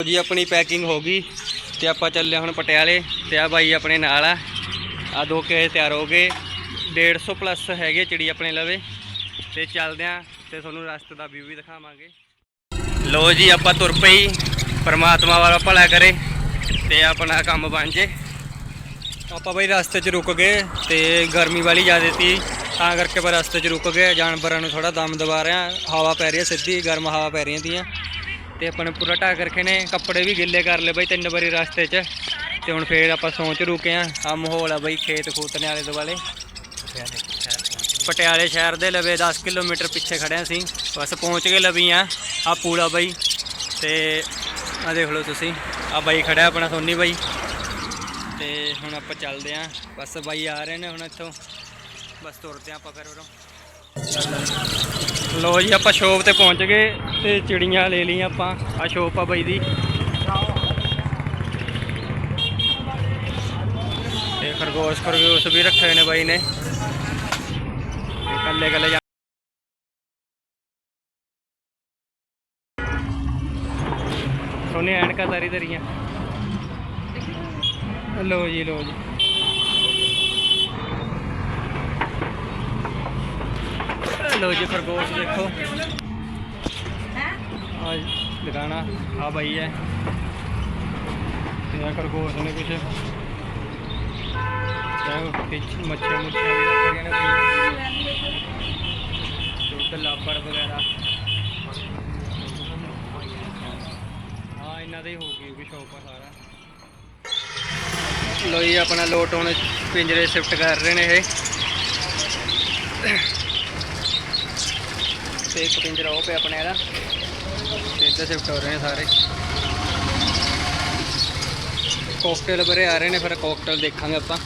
ਜੀ, ਆਪਣੀ ਪੈਕਿੰਗ ਹੋ ਗਈ ਤੇ ਆਪਾਂ ਚੱਲੇ ਹੁਣ ਪਟਿਆਲੇ ਤੇ ਆ ਬਾਈ ਆਪਣੇ ਨਾਲ ਆ। ਆ ਦੋ ਕੇ ਤਿਆਰ ਹੋ ਗਏ 150 ਪਲੱਸ ਹੈਗੇ ਚਿੜੀ ਆਪਣੇ ਲਵੇ। ਤੇ ਚੱਲਦੇ ਆ ਤੇ ਤੁਹਾਨੂੰ ਰਸਤੇ ਦਾ ਵਿਊ ਵੀ ਦਿਖਾਵਾਂਗੇ। ਲੋ ਜੀ, ਆਪਾਂ ਤੁਰ ਪਈ, ਪਰਮਾਤਮਾ ਵਾਲਾ ਭਲਾ ਕਰੇ ਤੇ ਆਪਣਾ ਕੰਮ ਬਣ ਜੇ। ਆਪਾਂ ਬਈ ਰਸਤੇ 'ਚ ਰੁਕ ਗਏ ਤੇ ਗਰਮੀ ਵਾਲੀ ਜ਼ਿਆਦਾ ਸੀ ਤਾਂ ਕਰਕੇ ਆਪਾਂ ਰਸਤੇ 'ਚ ਰੁਕ ਗਏ। ਜਾਨਵਰਾਂ ਨੂੰ ਥੋੜਾ ਦਮ ਦਬਾ ਰਹੇ ਆ ਹਵਾ ਪੈ ਰਹੀ ਹੈ ਸਿੱਧੀ, ਗਰਮ ਹਵਾ ਪੈ ਰਹੀਆਂ ਦੀਆਂ ਤੇ ਆਪਾਂ ਨੇ ਪੂਰਾ ਢੱਕ ਰੱਖੇ ਨੇ ਕੱਪੜੇ ਵੀ ਗਿੱਲੇ ਕਰ ਲਏ ਬਈ ਤਿੰਨ ਵਾਰੀ ਰਸਤੇ 'ਚ। ਤੇ ਹੁਣ ਫੇਰ ਆਪਾਂ ਸੌਂ ਰੁਕੇ ਆ। ਆ ਮਾਹੌਲ ਆ ਬਈ ਖੇਤ ਖੂਤਨੇ ਆਲੇ ਦੁਆਲੇ। ਪਟਿਆਲੇ ਸ਼ਹਿਰ ਦੇ ਲਵੇ 10 ਕਿਲੋਮੀਟਰ ਪਿੱਛੇ ਖੜਿਆ ਸੀ ਬਸ ਪਹੁੰਚ ਗਏ ਲਵੀ ਆ। ਆ ਪੂਲਾ ਬਾਈ। ਤੇ ਆ ਦੇਖ ਲਓ ਤੁਸੀਂ। ਆ ਬਾਈ ਖੜਿਆ ਆਪਣਾ ਸੋਨੀ ਬਾਈ। ਤੇ ਹੁਣ ਆਪਾਂ ਚੱਲਦੇ ਆਂ। ਬਸ ਬਾਈ ਆ ਰਹੇ ਨੇ ਹੁਣ ਇੱਥੋਂ। ਬਸ ਤੁਰਦੇ ਆਂ ਆਪਾਂ ਫਿਰ ਉਰੋਂ। ਲੋ ਜੀ, ਆਪਾਂ ਸ਼ੋਪ ਤੇ ਪਹੁੰਚ ਗਏ ਤੇ ਚਿੜੀਆਂ ਲੈ ਲਈਆਂ ਆਪਾਂ। ਆ ਸ਼ੋਪ ਆ ਬਾਈ ਦੀ। ਤੇ ਖਰਗੋਸ਼ ਖਰਗੋਸ਼ ਵੀ ਰੱਖੇ ਨੇ ਬਾਈ ਨੇ। ਤੇ ਕੱਲੇ ਕੱਲੇ ਸੋਨੇ ਐਨਕਾਂ ਤਾਰੀ ਤਰੀਆਂ ਲੋ ਜੀ ਲੋ ਜੀ। ਲੋ ਜੀ ਖਰਗੋਸ਼ ਦੇਖੋ। ਆ ਲਗਾਣਾ ਆ ਬਾਈ ਹੈ। ਤੇ ਆ ਖਰਗੋਸ਼ ਨੇ ਕੁਛ। ਤੇ ਪਿੱਛ ਮੱਛੀਆਂ ਮੁੱਛੀਆਂ ਵੀ ਰੱਖੀਆਂ ਨੇ ਦੁੱਧ ਲਾਪੜ ਵਗੈਰਾ। ਹਾਂ ਇਹਨਾਂ ਦਾ ਹੀ ਹੋ ਗਈ ਵੀ ਸ਼ੌਪ ਆ ਸਾਰਾ। ਲੋ ਜੀ ਆਪਣਾ ਲੋਟ ਹੁਣ ਪਿੰਜਰੇ ਸ਼ਿਫਟ ਕਰ ਰਹੇ ਨੇ ਇਹ। ਤੇ ਇੱਕ ਪਿੰਜਰਾ ਉਹ ਪਿਆ ਆਪਣੇ ਇਹਦਾ ਤੇ ਇੱਧਰ ਸ਼ਿਫਟ ਹੋ ਰਹੇ ਨੇ ਸਾਰੇ। ਕੋਕਟੇਲ ਬਰੇ ਆ ਰਹੇ ਨੇ, ਫਿਰ ਕੋਕਟੇਲ ਦੇਖਾਂਗੇ ਆਪਾਂ।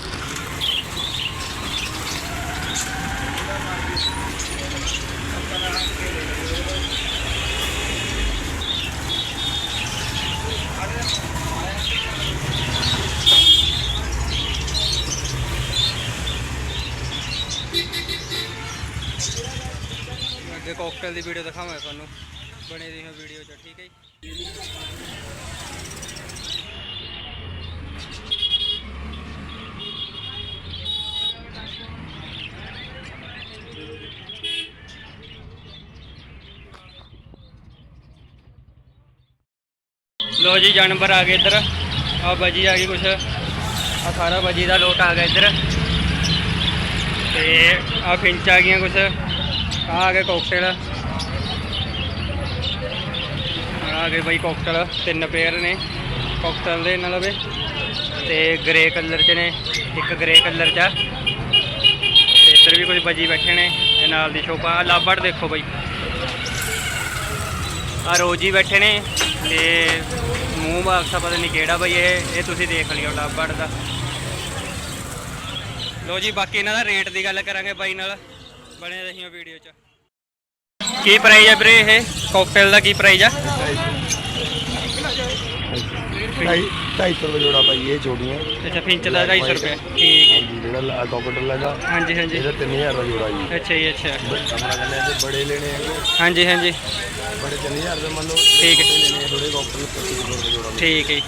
ਅੱਗੇ ਦੀ ਵੀਡੀਓ ਦਿਖਾਵਾਂਗਾ ਤੁਹਾਨੂੰ। ਬਣੇ ਰਹੀ ਵੀਡੀਓ ਚ, ਠੀਕ ਹੈ ਜੀ? ਲੋ ਜੀ, ਜਾਨਵਰ ਆ ਗਏ ਇੱਧਰ। ਆ ਬਾਜੀ ਆ ਗਈ ਕੁਛ। ਆ ਸਾਰਾ ਬਾਜੀ ਦਾ ਲੋਟ ਆ ਗਿਆ ਇੱਧਰ। ਤੇ ਆ ਫਿੰਚ ਆ ਗਈਆਂ ਕੁਛ। ਆ ਆ ਗਏ ਕੋਕਟੇਲ ਆ ਗਏ ਬਾਈ ਕੋਕਟੇਲ ਤਿੰਨ ਪੇਅਰ ਨੇ ਕੋਕਟੇਲ ਦੇ ਨਾਲ ਵੇ ਤੇ ਗ੍ਰੇ ਕਲਰ ਚ ਨੇ, ਇੱਕ ਗ੍ਰੇ ਕਲਰ ਚ। ਆ। ਤੇ ਇੱਧਰ ਵੀ ਕੁਝ ਬਜੀ ਬੈਠੇ ਨੇ, ਤੇ ਨਾਲ ਦੀ ਸ਼ੋਪਾ ਆ ਲਾਬੜ ਦੇਖੋ ਬਾਈ। ਆ ਰੋਜੀ ਬੈਠੇ ਨੇ, ਤੇ ਮੂੰਹ ਬਾਕਸਾ ਪਤਾ ਨਹੀਂ ਕਿਹੜਾ ਬਈ ਇਹ। ਇਹ ਤੁਸੀਂ ਦੇਖ ਲਿਓ ਲਾਬੜ ਦਾ। ਲੋ ਜੀ, ਬਾਕੀ ਇਹਨਾਂ ਦਾ ਰੇਟ ਦੀ ਗੱਲ ਕਰਾਂਗੇ ਬਾਈ ਨਾਲ। ਬਣੇ ਰਹੀਆਂ ਵੀਡੀਓ 'ਚ। ਕੀ ਪ੍ਰਾਈਸ ਹੈ ਵੀਰੇ ਇਹ? ਕਾਕਟੇਲ ਦਾ ਕੀ ਪ੍ਰਾਈਸ ਆ? ਢਾਈ ਢਾਈ ਸੌ ਰੁਪਏ ਜੋੜਾ ਭਾਈ ਇਹ ਜੋੜੀਆਂ। ਅੱਛਾ ਫਿੰਚ ਦਾ 250 ਰੁਪਏ। ਠੀਕ ਹੈ। ਹਾਂਜੀ ਜਿਹੜਾ ਕਾਕਟਲ ਹੈਗਾ ਹਾਂਜੀ ਹਾਂਜੀ। ਇਹਦਾ 3000 ਦਾ ਜੋੜਾ ਜੀ। ਅੱਛਾ ਜੀ ਅੱਛਾ। ਕਮਰਾ ਕਹਿੰਦੇ ਆ ਤੇ ਬੜੇ ਲੈਣੇ ਹੈਗੇ। ਹਾਂਜੀ ਹਾਂਜੀ। ਬੜੇ 3000 ਦੇ ਮੰਨ ਲਓ। ਠੀਕ ਹੈ। ਲੈਣੇ ਆ ਥੋੜੇ ਕਾਕਟਲ 25 ਰੁਪਏ ਜੋੜਾ। ਠੀਕ ਹੈ ਜੀ।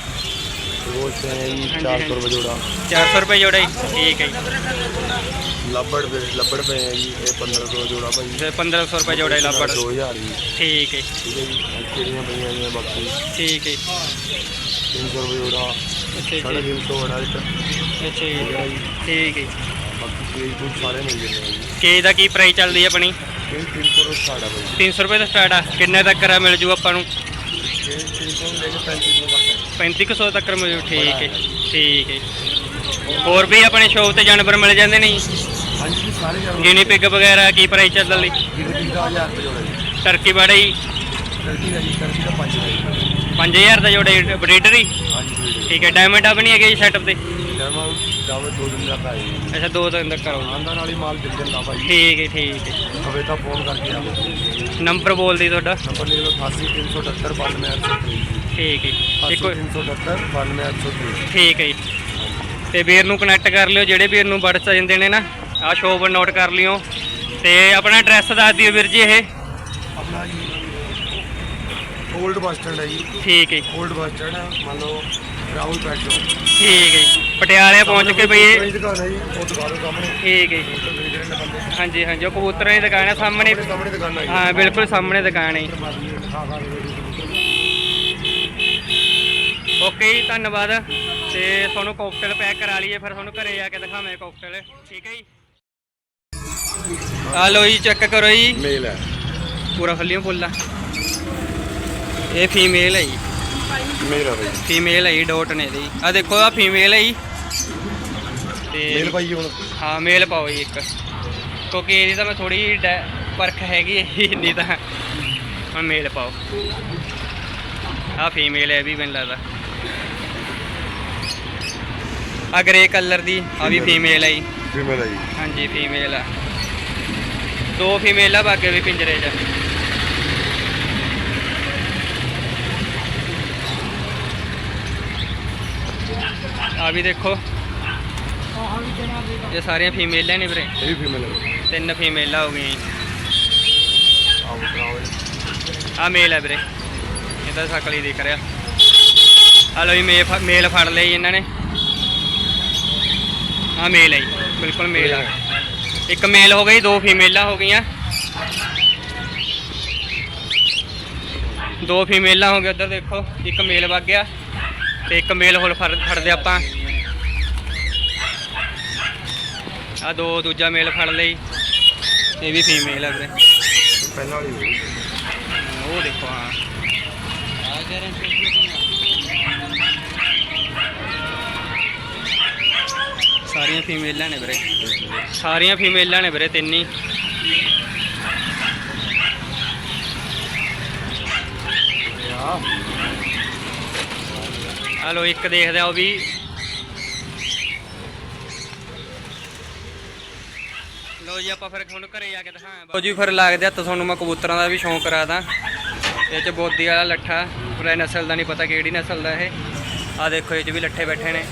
ਰੋਜ਼ ਤੇ ਹੈ ਜੀ ਹਾਂਜੀ, 400 ਰੁਪਏ ਜੋੜਾ। 400 ਰੁਪਏ ਜੋੜਾ ਜੀ। ਠੀਕ ਹੈ ਜੀ। ਲੱਭੜ ਪਏ ਲੱਭੜ ਪਏ ਹੈ ਜੀ ਇਹ 1500 ਜੋੜਾ ਭਾਈ। ਤੇ 1500 ਰੁਪਏ ਜੋੜਾ ਹੀ ਲਾਪੜ 2000 ਜੀ। ਠੀਕ ਹੈ। ਠੀਕ ਹੈ ਜੀ ਕਿਹੜੀਆਂ ਪਈਆਂ ਨੇ ਬਾਕੀ? ਠੀਕ ਹੈ। 300 ਰੁਪਏ ਜੋੜਾ ਅੱਛਾ ਜੀ। 350 ਵੜਾ ਇੱਕ। ਅੱਛਾ ਜੀ। ਠੀਕ ਹੈ ਬਾਕੀ ਪੇਜ ਪੂਜ ਸਾਰੇ ਮਿਲ ਜਾਂਦੇ ਆ ਜੀ। ਕੇ ਦਾ ਕੀ ਪ੍ਰਾਈਸ ਚੱਲਦੀ ਹੈ ਆਪਣੀ? ਇਹ 300 ਰੁਪਏ ਭਾਈ। 300 ਰੁਪਏ ਤੋਂ ਸਟਾਰਟ ਆ। ਕਿੰਨੇ ਤੱਕ ਕਰਾ ਮਿਲ ਜੂ ਆਪਾਂ ਨੂੰ? ਇਹ 300 ਲੈ ਕੇ 35 ਰੁਪਏ ਤੱਕ ਹੈ 3500 ਤੱਕ ਮਿਲ ਜੂ। ਠੀਕ ਹੈ। ਠੀਕ ਹੈ। ਹੋਰ ਵੀ ਆਪਣੇ ਸ਼ੋਪ ਤੇ ਜਾਨਵਰ ਮਿਲ ਜਾਂਦੇ ਨੇ ਜੀ, ਸਾਰੇ ਜਾਣੋ ਗਿਨੀ ਪਿਗ ਵਗੈਰਾ, ਕੀ ਪ੍ਰਾਈਸ ਚੱਲਣ ਲਈ ਗਿਣਤੀ ਦਾ 1000 ਰੁਪਏ ਜੋੜਾ ਜੀ। ਟਰਕੀ ਬਾੜਾ ਜੀ ਟਰਕੀ ਦਾ ਜੀ ਟਰਕੀ ਦਾ 5 5000 ਦਾ ਜੋੜਾ ਬਰੀਡਰ ਹੀ? ਹਾਂਜੀ ਠੀਕ ਹੈ ਡਾਇਮੰਡ ਆ ਬਣੀ ਹੈਗੇ ਜੀ ਸੈਟਅਪ ਤੇ? ਜਮਾ ਦੋ ਦਿਨ ਦਾ ਭਾਈ ਅੱਛਾ, ਦੋ ਦਿਨ ਤੱਕ ਕਰੋ ਆਂਦਾ ਨਾਲ ਹੀ ਮਾਲ ਦਿਲ ਦਿੰਦਾ ਭਾਈ ਠੀਕ ਹੈ ਠੀਕ ਹੈ। ਹਵੇ ਤਾਂ ਫੋਨ ਕਰਕੇ ਆਵੇ ਨੰਬਰ ਬੋਲ ਦੀ ਤੁਹਾਡਾ। ਨੰਬਰ ਲੈ ਲਓ 88 378 ਠੀਕ ਹੈ। ਇੱਕੋ 378 92 ਠੀਕ ਹੈ ਜੀ। ਤੇ ਵੀਰ ਨੂੰ ਕਨੈਕਟ ਕਰ ਲਿਓ, ਜਿਹੜੇ ਵੀਰ ਨੂੰ ਵਟਸ ਜਾਂਦੇ ਨੇ ਨਾ। ਆਹ ਸ਼ੋਪ ਨੋਟ ਕਰ ਲਿਓ। ਤੇ ਆਪਣਾ ਐਡਰੈਸ ਦੱਸ ਦਿਓ ਵੀਰ ਜੀ ਇਹ। ਆਪਣਾ ਜੀ 올ਡ ਬੱਸ ਸਟੈਂਡ ਹੈ ਜੀ। ਠੀਕ ਹੈ ਜੀ, 올ਡ ਬੱਸ ਸਟੈਂਡ ਹੈ ਮੰਨ ਲਓ ਰਾਹੁਲ ਪੈਟ ਸ਼ੋਪ ਠੀਕ ਹੈ ਜੀ। ਪਟਿਆਲੇ ਪਹੁੰਚ ਕੇ ਬਈ ਇਹ- ਇਹ ਦੁਕਾਨ ਹੈ ਜੀ ਉਹ ਦੁਕਾਨ ਦੇ ਸਾਹਮਣੇ। ਠੀਕ ਹੈ ਜੀ। ਹੋਟਲ ਦੇ ਜਿਹੜੇ ਨੇ ਬੰਦੇ ਹਾਂਜੀ ਹਾਂਜੀ ਉਹ ਕਬੂਤਰਾਂ ਦੀ ਦੁਕਾਨ ਹੈ ਸਾਹਮਣੇ ਆਪਣੇ ਸਾਹਮਣੇ ਦੁਕਾਨ ਹੈ ਜੀ। ਹਾਂ ਬਿਲਕੁਲ ਸਾਹਮਣੇ ਦੁਕਾਨ ਹੈ ਜੀ। ਹਾਂ ਹਾਂ ਓਕੇ ਜੀ ਧੰਨਵਾਦ। ਤੇ ਤੁਹਾਨੂੰ ਕੋਕਟੇਲ ਪੈਕ ਕਰਾ ਲਈਏ ਫਿਰ ਤੁਹਾਨੂੰ ਘਰੇ ਜਾ ਕੇ ਦਿਖਾਵਾਂਗੇ ਕੋਕਟੇਲ ਠੀਕ ਹੈ ਜੀ। ਆ ਲਓ ਜੀ ਚੈੱਕ ਕਰੋ ਜੀ। ਮੇਲ ਹੈ। ਪੂਰਾ ਖੱਲੀਆਂ ਫੁੱਲ ਆ। ਇਹ ਫੀਮੇਲ ਹੈ ਜੀ। ਮੇਲ ਹੈ ਬਾਈ। ਫੀਮੇਲ ਹੈ ਜੀ ਡੋਟ ਨੇ ਦੀ ਆ ਦੇਖੋ ਆ ਫੀਮੇਲ ਹੈ ਜੀ। ਮੇਲ ਤੇ ਭਾਈ ਹੁਣ। ਹਾਂ ਮੇਲ ਪਾਓ ਜੀ ਇੱਕ। ਕਿਉਂਕਿ ਇਹਦੀ ਤਾਂ ਮੈਂ ਥੋੜੀ ਪਰਖ ਹੈਗੀ ਹੈ ਜੀ, ਨਹੀਂ ਤਾਂ। ਹੁਣ ਮੇਲ ਪਾਓ। ਆ ਫੀਮੇਲ ਹੈ ਇਹ ਵੀ ਮੈਨੂੰ ਲੱਗਦਾ। ਆ ਗ੍ਰੇ ਕਲਰ ਦੀ ਆ ਵੀ ਫੀਮੇਲ ਹੈ। ਜੀ। ਫੀਮੇਲ ਹੈ ਜੀ। ਹਾਂਜੀ ਫੀਮੇਲ ਆ। ਦੋ ਫੀਮੇਲ ਆ ਬਾਕੀ ਵੀ ਪਿੰਜਰੇ 'ਚ ਆ। ਵੀ ਦੇਖੋ। ਇਹ ਸਾਰੀਆਂ ਫੀਮੇਲਾਂ ਨੇ ਵੀਰੇ। ਇਹ ਵੀ ਫੀਮੇਲ ਤਿੰਨ ਫੀਮੇਲਾਂ ਹੋ ਗਈਆਂ ਆ ਮੇਲ ਹੈ ਵੀਰੇ। ਇਹਦਾ ਸ਼ਕਲ ਹੀ ਦਿਖ ਰਿਹਾ। ਆ ਲੋ ਜੀ ਮੇਲ ਫੜ ਜੀ ਇਹਨਾਂ ਨੇ। ਆ ਮੇਲ ਹੈ ਬਿਲਕੁਲ ਮੇਲ ਆ। ਇੱਕ ਮੇਲ ਹੋ ਗਈ ਦੋ ਫੀਮੇਲਾਂ ਹੋ ਗਈਆਂ। ਦੋ ਫੀਮੇਲਾਂ ਹੋ ਗਏ ਉੱਧਰ ਦੇਖੋ ਇੱਕ ਮੇਲ ਵਗ ਗਿਆ ਤੇ ਇੱਕ ਮੇਲ ਹੋਰ ਫੜ ਫੜਦੇ ਆਪਾਂ। ਆ ਦੋ ਦੂਜਾ ਮੇਲ ਫੜ ਲਈ ਇਹ ਵੀ ਫੀਮੇਲ ਹੈ ਵੀਰੇ। ਪਹਿਲਾਂ ਵਾਲੀ। ਉਹ ਦੇਖੋ ਹਾਂ। ਸਾਰੀਆਂ ਫੀਮੇਲਾਂ ਨੇ ਵੀਰੇ। ਸਾਰੀਆਂ ਫੀਮੇਲਾਂ ਨੇ ਵੀਰੇ, ਤਿੰਨ ਹੀ। ਇੱਕ ਦੇਖਦੇ ਆ ਉਹ ਵੀ। ਲੋ ਜੀ, ਆਪਾਂ ਫਿਰ ਤੁਹਾਨੂੰ ਘਰੇ ਜਾ ਕੇ ਦਿਖਾਵਾਂ ਲੋ ਜੀ, ਫਿਰ ਲੱਗਦੇ ਆ ਤੁਹਾਨੂੰ ਮੈਂ ਕਬੂਤਰਾਂ ਦਾ ਵੀ ਸ਼ੌਂਕ ਕਰਾਦਾ ਇਹ ਚ ਬੋਦੀ ਵਾਲਾ ਲੱਠਾ, ਪੂਰਾ ਨਸਲ ਦਾ ਨਹੀਂ ਪਤਾ ਕਿਹੜੀ ਨਸਲ ਦਾ ਇਹ। ਆ ਦੇਖੋ, ਇਹ ਚ ਵੀ ਲੱਠੇ ਬੈਠੇ ਨੇ।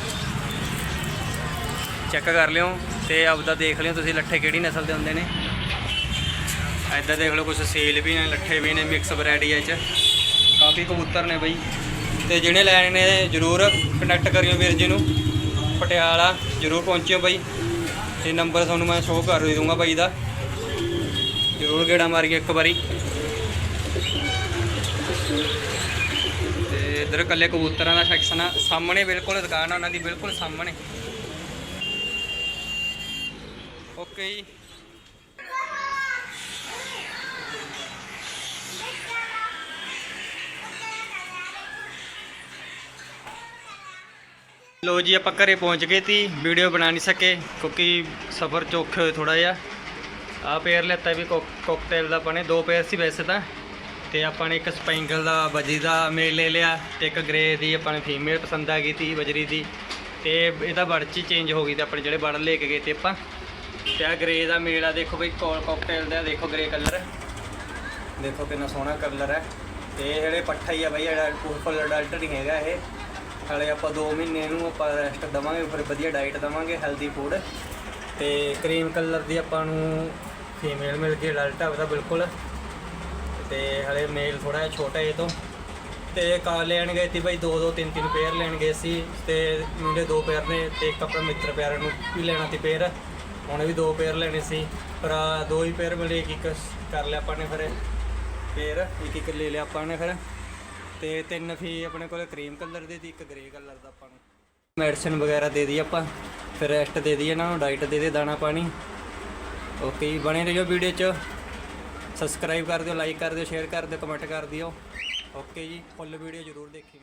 ਚੈੱਕ ਕਰ ਲਿਓ ਤੇ ਆਪਦਾ ਦੇਖ ਲਿਓ ਤੁਸੀਂ ਲੱਠੇ ਕਿਹੜੀ ਨਸਲ ਦੇ ਹੁੰਦੇ ਨੇ। ਇੱਧਰ ਦੇਖ ਲਓ ਕੁਝ ਸੇਲ ਵੀ ਨੇ, ਲੱਠੇ ਵੀ ਨੇ ਮਿਕਸ ਵੈਰਾਈਟੀ ਹੈ ਚ। ਕਾਫੀ ਕਬੂਤਰ ਨੇ ਬਈ। ਤੇ ਜਿਹਨੇ ਲੈਣੇ ਨੇ ਜਰੂਰ ਕਨੈਕਟ ਕਰਿਓ ਵੀਰ ਜੀ ਨੂੰ। ਪਟਿਆਲਾ ਜਰੂਰ ਪਹੁੰਚਿਓ ਬਾਈ। ਇਹ ਨੰਬਰ ਤੁਹਾਨੂੰ ਮੈਂ ਸ਼ੋਅ ਕਰ ਹੀ ਦੂੰਗਾ ਬਾਈ ਦਾ। ਜਰੂਰ ਗੇੜਾ ਮਾਰੀਏ ਇੱਕ ਵਾਰੀ। ਤੇ ਇਧਰ ਕੱਲੇ ਕਬੂਤਰਾਂ ਦਾ ਸੈਕਸ਼ਨ ਆ। ਸਾਹਮਣੇ ਬਿਲਕੁਲ ਦੁਕਾਨ ਆ, ਉਹਨਾਂ ਦੀ ਬਿਲਕੁਲ ਸਾਹਮਣੇ। ਓਕੇ ਜੀ। ਲੋ ਜੀ, ਆਪਾਂ ਘਰੇ ਪਹੁੰਚ ਗਏ ਤੀ। ਵੀਡੀਓ ਬਣਾ ਨਹੀਂ ਸਕੇ, ਕਿਉਂਕਿ ਸਫ਼ਰ ਚ ਔਖੇ ਹੋਏ ਥੋੜਾ ਜਿਹਾ। ਆ ਪੇਅਰ ਲੈਤਾ ਵੀ ਕੋਕਟੇਲ ਦਾ ਆਪਾਂ ਨੇ, ਦੋ ਪੇਅਰ ਸੀ ਵੈਸੇ ਤਾਂ। ਤੇ ਆਪਾਂ ਨੇ ਇੱਕ ਸਪੈਂਗਲ ਦਾ, ਬਜਰੀ ਦਾ ਮੇਲ ਲੈ ਲਿਆ ਤੇ ਇੱਕ ਗ੍ਰੇ ਦੀ, ਆਪਾਂ ਨੇ ਫੀਮੇਲ ਪਸੰਦ ਆ ਗਈ ਤੀ ਬਜਰੀ ਦੀ। ਤੇ ਇਹਦਾ ਬੜ ਚ ਚੇਂਜ ਹੋ ਗਈ ਤੇ ਆਪਣੇ ਜਿਹੜੇ ਬੜ ਲੈ ਕੇ ਗਏ ਤੇ ਆਪਾਂ। ਤੇ ਆ ਗ੍ਰੇ ਦਾ ਮੇਲ ਆ ਦੇਖੋ ਬਈ ਕੋਕਟੇਲ ਦਾ ਦੇਖੋ ਗ੍ਰੇ ਕਲਰ ਦੇਖੋ ਕਿੰਨਾ ਸੋਹਣਾ ਕਲਰ ਹੈ। ਤੇ ਇਹ ਜਿਹੜੇ ਪੱਠਾ ਹੀ ਆ ਬਈ, ਜਿਹੜਾ ਫੁੱਲ ਅਡਲਟ ਨਹੀਂ ਹੈਗਾ ਇਹ। ਹਾਲੇ ਆਪਾਂ 2 ਮਹੀਨੇ ਨੂੰ ਆਪਾਂ ਰੈਸਟ ਦਵਾਂਗੇ, ਫਿਰ ਵਧੀਆ ਡਾਈਟ ਦਵਾਂਗੇ ਹੈਲਦੀ ਫੂਡ ਤੇ ਕਰੀਮ ਕਲਰ ਦੀ ਆਪਾਂ ਨੂੰ ਫੀਮੇਲ ਮਿਲ ਗਈ ਅਡਲਟ ਆ ਉਹਦਾ ਬਿਲਕੁਲ। ਤੇ ਹਲੇ ਮੇਲ ਥੋੜਾ ਜਿਹਾ ਛੋਟਾ ਇਹ ਤੋਂ। ਤੇ ਕਾਰ ਲੈਣ ਗਏ ਸੀ ਬਈ, ਦੋ ਦੋ, ਤਿੰਨ ਤਿੰਨ ਪੇਅਰ ਲੈਣ ਗਏ ਸੀ। ਤੇ ਮੁੰਡੇ ਦੋ ਪੇਅਰ ਨੇ, ਤੇ ਇੱਕ ਆਪਣਾ ਮਿੱਤਰ ਪਿਆਰ ਨੂੰ ਵੀ ਲੈਣਾ ਸੀ ਪੇਅਰ ਹੁਣ ਵੀ ਦੋ ਪੇਅਰ ਲੈਣੇ ਸੀ, ਪਰ ਦੋ ਹੀ ਪੇਅਰ ਮਿਲੇ, ਇੱਕ ਇੱਕ ਕਰ ਲਿਆ ਆਪਾਂ ਨੇ ਫਿਰ ਪੇਅਰ ਇੱਕ ਇੱਕ ਲੈ ਲਿਆ ਆਪਾਂ ਨੇ ਫਿਰ। ਤੇ ਤਿੰਨ ਫੀ ਆਪਣੇ ਕੋਲ ਕਰੀਮ ਕਲਰ ਦੇ ਦੀ ਇੱਕ ਗ੍ਰੇ ਕਲਰ ਦਾ ਆਪਾਂ ਨੂੰ। ਮੈਡੀਸਨ ਵਗੈਰਾ ਦੇ ਦੀ ਆਪਾਂ, ਫਿਰ ਰੈਸਟ ਦੇ ਦੀ ਇਹਨਾਂ ਨੂੰ ਡਾਈਟ ਦੇ ਦੇ ਦਾਣਾ ਪਾਣੀ। ਓਕੇ ਜੀ, ਬਣੇ ਰਹੋ ਵੀਡੀਓ 'ਚ। ਸਬਸਕ੍ਰਾਈਬ ਕਰ ਦਿਓ ਲਾਈਕ ਕਰ ਦਿਓ ਸ਼ੇਅਰ ਕਰ ਦਿਓ ਕਮੈਂਟ ਕਰ ਦਿਓ। ਓਕੇ ਜੀ ਫੁੱਲ ਵੀਡੀਓ ਜ਼ਰੂਰ ਦੇਖਿਓ।